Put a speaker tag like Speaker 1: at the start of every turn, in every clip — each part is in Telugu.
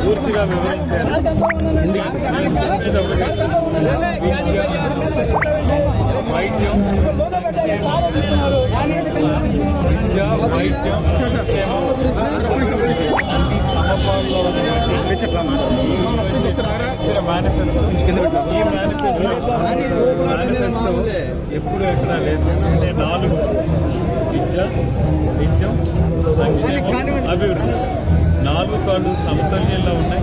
Speaker 1: పూర్తిగా వివరించారు వైద్యం విద్య వైద్యం సంక్షేమం అన్ని సమపాల్లో ఇచ్చిన మేనిఫెస్టో ఈ మేనిఫెస్టో మేనిఫెస్టో ఎప్పుడు ఎక్కడ లేదు. అంటే నాలుగు విద్య నిత్యం సంక్షేమం అభివృద్ధి. కాళ్ళు సమతుల్యంలో ఉన్నాయి.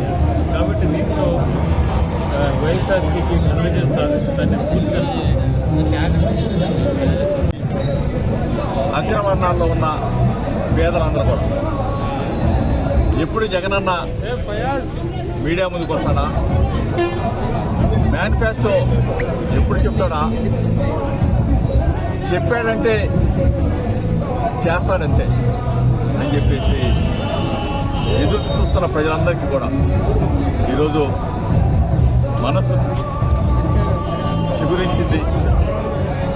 Speaker 1: కాబట్టి దీంట్లో ఆ, వైఎస్ఆర్సీపీ విజయం సాధిస్తుందని పూర్తిగా
Speaker 2: అగ్రవర్ణాల్లో ఉన్న పేదలందరూ కూడా. ఎప్పుడు జగనన్న మీడియా ముందుకు వస్తాడా? మేనిఫెస్టో ఎప్పుడు చెప్తాడా? చెప్పాడంటే చేస్తాడంతే అని చెప్పేసి ఎదురు చూస్తున్న ప్రజలందరికీ కూడా ఈరోజు మనసు చిగురించింది.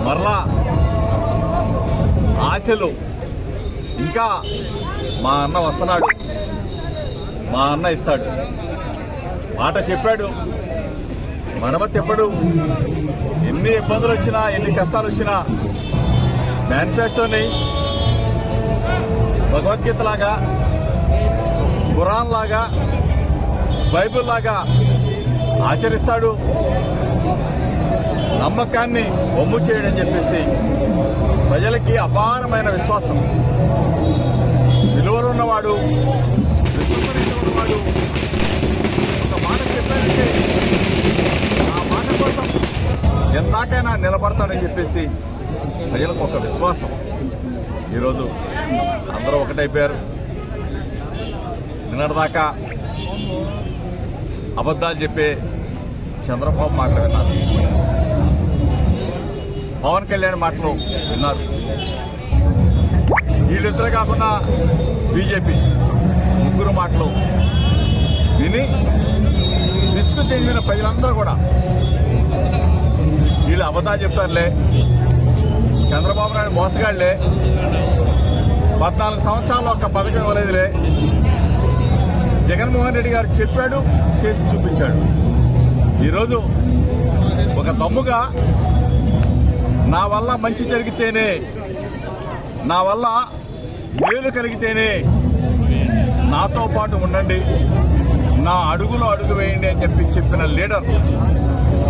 Speaker 2: మరలా ఆశలు ఇంకా మా అన్న వస్తున్నాడు. మా అన్న ఇస్తాడు. మాట చెప్పాడు. మడమ తెప్పడు. ఎన్ని ఇబ్బందులు వచ్చినా ఎన్ని కష్టాలు వచ్చినా మేనిఫెస్టోని భగవద్గీత లాగా ఖురాన్ లాగా బైబిల్ లాగా ఆచరిస్తాడు. నమ్మకాన్ని ఒమ్ము చేయడని చెప్పేసి ప్రజలకి అపారమైన విశ్వాసం. విలువలు ఉన్నవాడు ఉన్నవాడు ఒక మాట చెప్పాడంటే ఆ మాట కోసం ఎందాకైనా నిలబడతాడని చెప్పేసి ప్రజలకు ఒక విశ్వాసం. ఈరోజు అందరూ ఒకటైపోయారు. నిన్నటిదాకా అబద్ధాలు చెప్పే చంద్రబాబు మాటలు విన్నారు. పవన్ కళ్యాణ్ మాటలు విన్నారు. వీళ్ళిద్దరు కాకుండా బీజేపీ ముగ్గురు మాటలు విని విసుగు చెందిన ప్రజలందరూ కూడా వీళ్ళు అబద్ధాలు చెప్తారులే. చంద్రబాబు నాయుడు మోసగాళ్ళే. పద్నాలుగు సంవత్సరాల్లో ఒక్క పథకం ఇవ్వలేదులే. జగన్మోహన్ రెడ్డి గారు చెప్పాడు చేసి చూపించాడు. ఈరోజు ఒక దమ్ముగా నా వల్ల మంచి జరిగితేనే నా వల్ల మేలు కలిగితేనే నాతో పాటు ఉండండి నా అడుగులో అడుగు వేయండి అని చెప్పి చెప్పిన లీడర్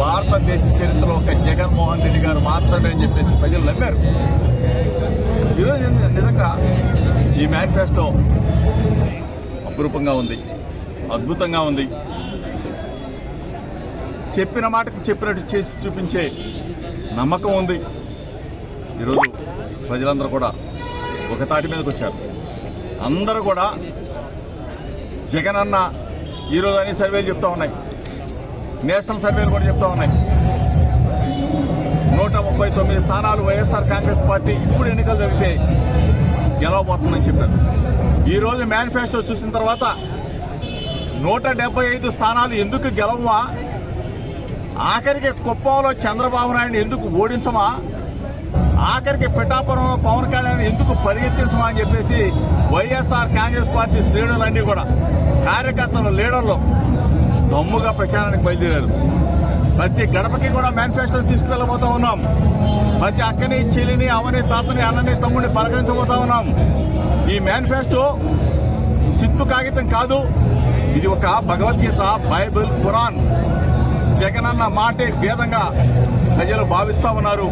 Speaker 2: భారతదేశ చరిత్రలో ఒక జగన్మోహన్ రెడ్డి గారు మాత్రమే అని చెప్పేసి ప్రజలు నమ్మారు. ఈరోజు నిజంగా ఈ మేనిఫెస్టో అపురూపంగా ఉంది. అద్భుతంగా ఉంది. చెప్పిన మాటకు చెప్పినట్టు చేసి చూపించే నమ్మకం ఉంది. ఈరోజు ప్రజలందరూ కూడా ఒక తాటి మీదకి వచ్చారు. అందరూ కూడా జగన్ అన్న ఈరోజు అన్ని సర్వేలు చెప్తా ఉన్నాయి. నేషనల్ సర్వేలు కూడా చెప్తా ఉన్నాయి. నూట ముప్పై తొమ్మిది స్థానాలు వైఎస్ఆర్ కాంగ్రెస్ పార్టీ ఇప్పుడు ఎన్నికలు జరిగితే గెలవబోతుందని చెప్పారు. ఈరోజు మేనిఫెస్టో చూసిన తర్వాత నూట డెబ్బై ఐదు స్థానాలు ఎందుకు గెలవమా? ఆఖరికి కుప్పంలో చంద్రబాబు నాయుడు ఎందుకు ఓడించమా? ఆఖరికి పిఠాపురంలో పవన్ కళ్యాణ్ ఎందుకు పరిగెత్తించమా అని చెప్పేసి వైఎస్ఆర్ కాంగ్రెస్ పార్టీ శ్రేణులన్నీ కూడా కార్యకర్తలు లీడర్లు దమ్ముగా ప్రచారానికి బయలుదేరారు. ప్రతి గడపకి కూడా మేనిఫెస్టో తీసుకువెళ్ళబోతూ ఉన్నాం. ప్రతి అక్కని చెల్లిని అవని తాతని అన్నని తమ్ముడిని పలకరించబోతా ఉన్నాం. ఈ మేనిఫెస్టో చిత్తు కాగితం కాదు. ఇది ఒక భగవద్గీత బైబిల్ ఖురాన్. జగనన్న మాటే వేదంగా ప్రజలు భావిస్తూ ఉన్నారు.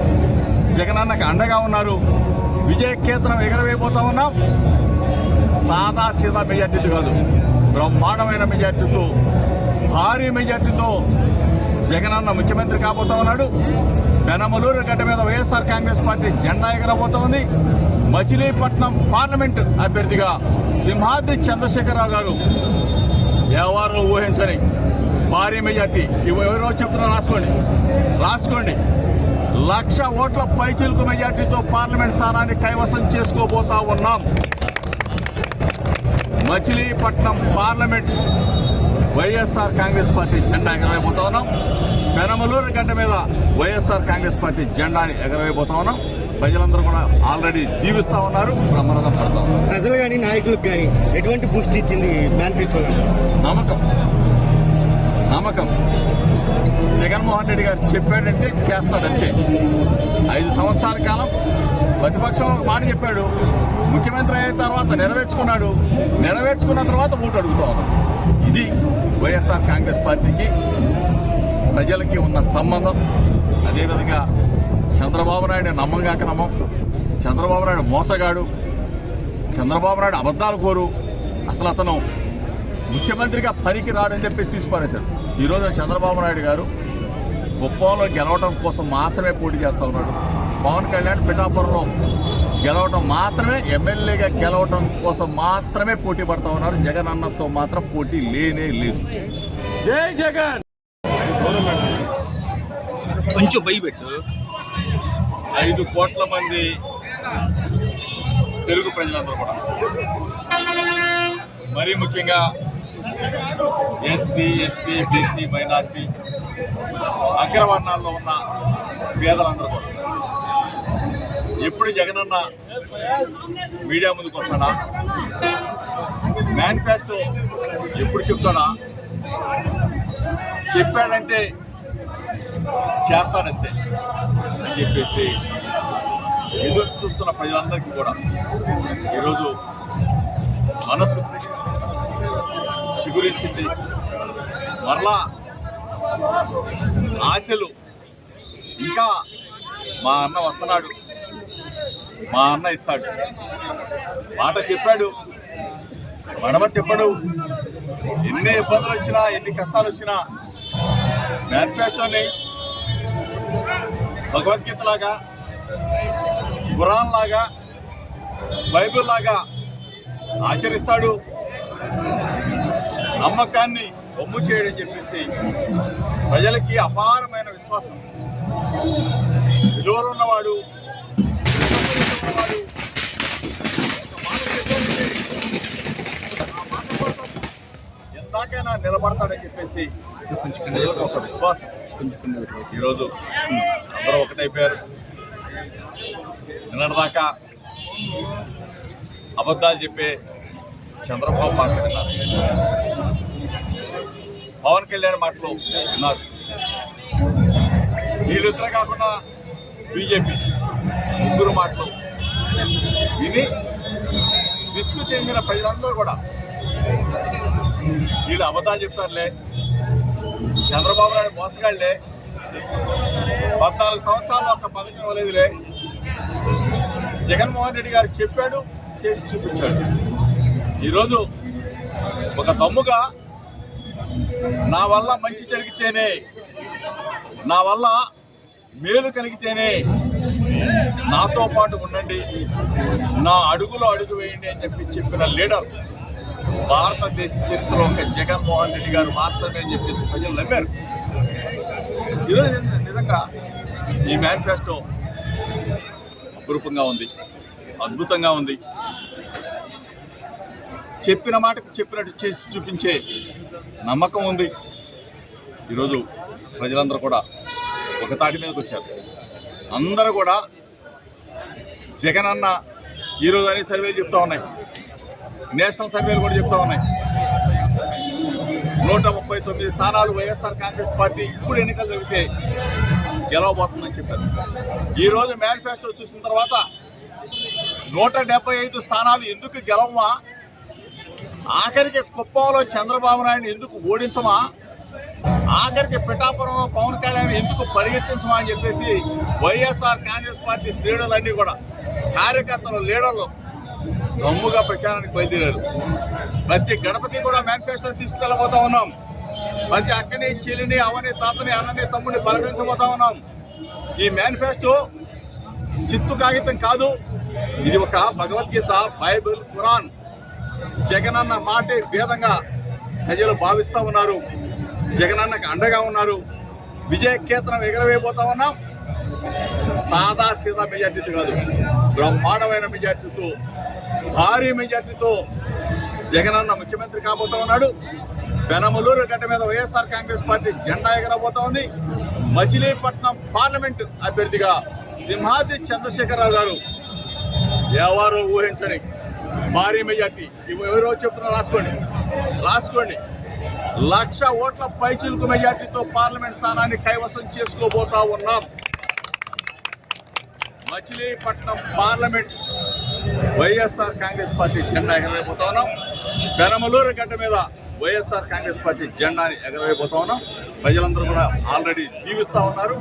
Speaker 2: జగనన్నకి అండగా ఉన్నారు. విజయ కేంద్రం ఎగరవేయబోతా ఉన్నాం. సాదా సీదా మెజార్టీతో కాదు. బ్రహ్మాండమైన మెజార్టీతో భారీ మెజార్టీతో జగనన్న ముఖ్యమంత్రి కాబోతా ఉన్నాడు. పెనమలూరు గడ్డ మీద వైఎస్ఆర్ కాంగ్రెస్ పార్టీ జెండా ఎగరబోతా ఉంది మచిలీపట్నం పార్లమెంట్ అభ్యర్థిగా సింహాద్రి చంద్రశేఖరరావు గారు. ఎవరు ఊహించని భారీ మెజార్టీ. ఎవరో చెప్తున్నా రాసుకోండి. రాసుకోండి. లక్ష ఓట్ల పైచిలుకు మెజార్టీతో పార్లమెంట్ స్థానాన్ని కైవసం చేసుకోబోతా ఉన్నాం. Machilipatnam parliament YSR Congress party జెండా ఎగరవేయబోతా ఉన్నాం. పెనమలూరు గడ్డ మీద వైఎస్ఆర్ కాంగ్రెస్ పార్టీ జెండాని ఎగరవేయబోతా ఉన్నాం. ప్రజలందరూ కూడా ఆల్రెడీ దీవిస్తా ఉన్నారు. బ్రహ్మరథం పడతా ఉన్నారు.
Speaker 3: ప్రజలు కానీ నాయకులకు కానీ ఎటువంటి బూస్ట్ ఇచ్చింది మేనిఫెస్టో
Speaker 2: నమ్మకం. నమ్మకం. జగన్మోహన్ రెడ్డి గారు చెప్పాడంటే చేస్తాడంటే. ఐదు సంవత్సరాల కాలం ప్రతిపక్షం ఒక మాట చెప్పాడు. ముఖ్యమంత్రి అయిన తర్వాత నెరవేర్చుకున్నాడు. నెరవేర్చుకున్న తర్వాత ఓటు అడుగుతా ఇది వైఎస్ఆర్ కాంగ్రెస్ పార్టీకి ప్రజలకి ఉన్న సంబంధం. అదేవిధంగా చంద్రబాబు నాయుడు నమ్మంగాక నమ్మం. చంద్రబాబు నాయుడు మోసగాడు. చంద్రబాబు నాయుడు అబద్ధాలు కోరు. అసలు అతను ముఖ్యమంత్రిగా పనికి రాడని చెప్పి తీసిపారేశారు. ఈరోజు చంద్రబాబు నాయుడు గారు కుప్పంలో గెలవడం కోసం మాత్రమే పోటీ చేస్తా ఉన్నాడు. పవన్ కళ్యాణ్ పిఠాపురంలో గెలవడం మాత్రమే ఎమ్మెల్యేగా గెలవడం కోసం మాత్రమే పోటీ పడతా ఉన్నారు. జగన్ అన్నతో మాత్రం పోటీ లేనే లేదు.
Speaker 1: జై జగన్!
Speaker 3: కొంచెం భయపెట్టు
Speaker 2: ఐదు కోట్ల మంది తెలుగు ప్రజలందరూ కూడా. మరీ ముఖ్యంగా ఎస్సీ ఎస్టీ బీసీ మైనార్టీ అగ్రవర్ణాల్లో ఉన్న పేదలందరూ కూడా. ఎప్పుడు జగనన్న మీడియా ముందుకు వస్తాడా? మేనిఫెస్టో ఎప్పుడు చెప్తాడా? చెప్పాడంటే చేస్తాడంతే అని చెప్పేసి ఎదురు చూస్తున్న ప్రజలందరికీ కూడా ఈరోజు మనస్సు చిగురించింది. మరలా ఆశలు ఇంకా మా అన్న వస్తున్నాడు. మా అన్న ఇస్తాడు. మాట చెప్పాడు. మడమ తిప్పడు. ఎన్ని ఇబ్బందులు వచ్చినా ఎన్ని కష్టాలు వచ్చినా మేనిఫెస్టోని భగవద్గీత లాగా ఖురాన్ లాగా బైబిల్ లాగా ఆచరిస్తాడు. నమ్మకాన్ని ఒమ్ము చేయడం చెప్పేసి ప్రజలకి అపారమైన విశ్వాసం. విలువలు ఉన్నవాడు ఎందాకైనా నిలబడతాడని చెప్పేసి ప్రజలకు ఒక విశ్వాసం ఈరోజు అందరూ ఒకటైపోయారు. నిన్నటిదాకా అబద్ధాలు చెప్పే చంద్రబాబు మాటలు విన్నారు. పవన్ కళ్యాణ్ మాటలు విన్నారు. వీళ్ళిద్దరే కాకుండా బీజేపీ ముగ్గురు మాటలు విని విసుగు చెందిన ప్రజలందరూ కూడా వీళ్ళు అబద్ధాలు చెప్తారులే. చంద్రబాబు నాయుడు మోసగాళ్ళే పద్నాలుగు సంవత్సరాలు ఒక్క పథకం ఇవ్వలేదులే. జగన్మోహన్ రెడ్డి గారు చెప్పాడు చేసి చూపించాడు. ఈరోజు ఒక దమ్ముగా నా వల్ల మంచి జరిగితేనే నా వల్ల మేలు కలిగితేనే నాతో పాటు ఉండండి. నా అడుగులో అడుగు వేయండి అని చెప్పి చెప్పిన లీడర్ భారతదేశ చరిత్రలో ఒక జగన్మోహన్ రెడ్డి గారు మాత్రమే అని చెప్పేసి ప్రజలు నమ్మారు. ఈరోజు నిజంగా ఈ మేనిఫెస్టో అపురూపంగా ఉంది అద్భుతంగా ఉంది. చెప్పిన మాటకు చెప్పినట్టు చేసి చూపించే నమ్మకం ఉంది. ఈరోజు ప్రజలందరూ కూడా ఒక తాటి మీదకి వచ్చారు. అందరూ కూడా జగన్ అన్న ఈరోజు అనే సర్వేలు చెప్తా ఉన్నాయి. నేషనల్ సర్వేలు కూడా చెప్తా ఉన్నాయి. నూట ముప్పై తొమ్మిది స్థానాలు వైఎస్ఆర్ కాంగ్రెస్ పార్టీ ఇప్పుడు ఎన్నికలు జరిగితే గెలవబోతుందని చెప్పారు. ఈరోజు మేనిఫెస్టో చూసిన తర్వాత నూట డెబ్బై ఐదు స్థానాలు ఎందుకు గెలవమా? ఆఖరికి కుప్పంలో చంద్రబాబు నాయుడు ఎందుకు ఓడించమా? ఆఖరికి పిఠాపురంలో పవన్ కళ్యాణ్ ఎందుకు పరిగెత్తించమా అని చెప్పేసి వైఎస్ఆర్ కాంగ్రెస్ పార్టీ శ్రేణులన్నీ కూడా కార్యకర్తలు లీడర్లు దమ్ముగా ప్రచారానికి బయలుదేరారు. ప్రతి గడపకి కూడా మేనిఫెస్టో తీసుకెళ్ళబోతా ఉన్నాం. ప్రతి అక్కని చెల్లిని అవని తాతని అన్నని తమ్ముడిని పలకరించబోతా ఉన్నాం. ఈ మేనిఫెస్టో చిత్తు కాగితం కాదు ఇది ఒక భగవద్గీత బైబిల్ ఖురాన్. జగనన్న మాటే భేదంగా ప్రజలు భావిస్తూ ఉన్నారు. జగనన్నకు అండగా ఉన్నారు. విజయ కేతనం ఎగరవేయబోతా ఉన్నాం. సాదా సీదా మెజార్టీతో కాదు బ్రహ్మాండమైన మెజార్టీతో భారీ మెజార్టీతో జగనన్న ముఖ్యమంత్రి కాబోతా ఉన్నాడు. పెనమలూరు గడ్డ మీద వైఎస్ఆర్ కాంగ్రెస్ పార్టీ జెండా ఎగరబోతోంది మచిలీపట్నం పార్లమెంట్ అభ్యర్థిగా సింహాద్రి చంద్రశేఖరరావు గారు ఎవరు ఊహించని భారీ మెజార్టీ. ఎవరో చెప్తున్నా రాసుకోండి. రాసుకోండి. లక్ష ఓట్ల పైచిలుకు మెజార్టీతో పార్లమెంట్ స్థానాన్ని కైవసం చేసుకోబోతా ఉన్నాం. Machilipatnam parliament YSR Congress party జెండా ఎగరవేయబోతా ఉన్నాం. పెనమలూరు గడ్డ మీద వైఎస్ఆర్ కాంగ్రెస్ పార్టీ జెండాని ఎగరవేయబోతా ఉన్నాం. ప్రజలందరూ కూడా ఆల్రెడీ దీవిస్తా ఉన్నారు.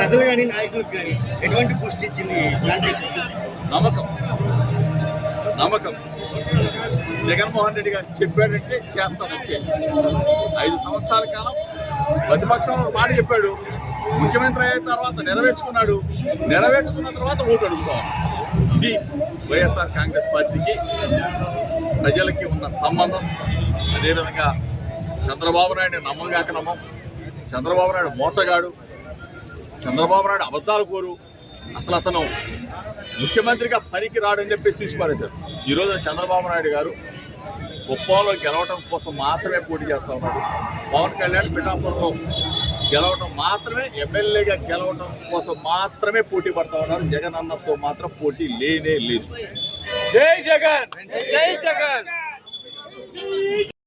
Speaker 3: ప్రజలు కానీ నాయకులకు కానీ ఎటువంటి బూస్ట్ ఇచ్చింది
Speaker 2: నమ్మకం. నమ్మకం. జగన్మోహన్ రెడ్డి గారు చెప్పాడంటే చేస్తానంటే. ఐదు సంవత్సరాల కాలం. ప్రతిపక్షంలో ఒక మాట చెప్పాడు. ముఖ్యమంత్రి అయిన తర్వాత నెరవేర్చుకున్నాడు. నెరవేర్చుకున్న తర్వాత ఓటు అడుగుతాం. ఇది వైఎస్ఆర్ కాంగ్రెస్ పార్టీకి ప్రజలకి ఉన్న సంబంధం. అదేవిధంగా చంద్రబాబు నాయుడు నమ్మంగాక నమ్మం. చంద్రబాబు నాయుడు మోసగాడు. చంద్రబాబు నాయుడు అబద్ధాలు కోరు. అసలు అతను ముఖ్యమంత్రిగా పనికి రాడని చెప్పి తీసి ఈరోజు చంద్రబాబు నాయుడు గారు కుప్పంలో గెలవడం కోసం మాత్రమే పోటీ చేస్తా ఉన్నారు. పవన్ కళ్యాణ్ పిఠాపురంలో గెలవడం మాత్రమే ఎమ్మెల్యేగా గెలవడం కోసం మాత్రమే పోటీ పడతా ఉన్నారు. జగన్ అన్నతో మాత్రం పోటీ లేనే లేదు.
Speaker 1: జై జగన్! జై జగన్!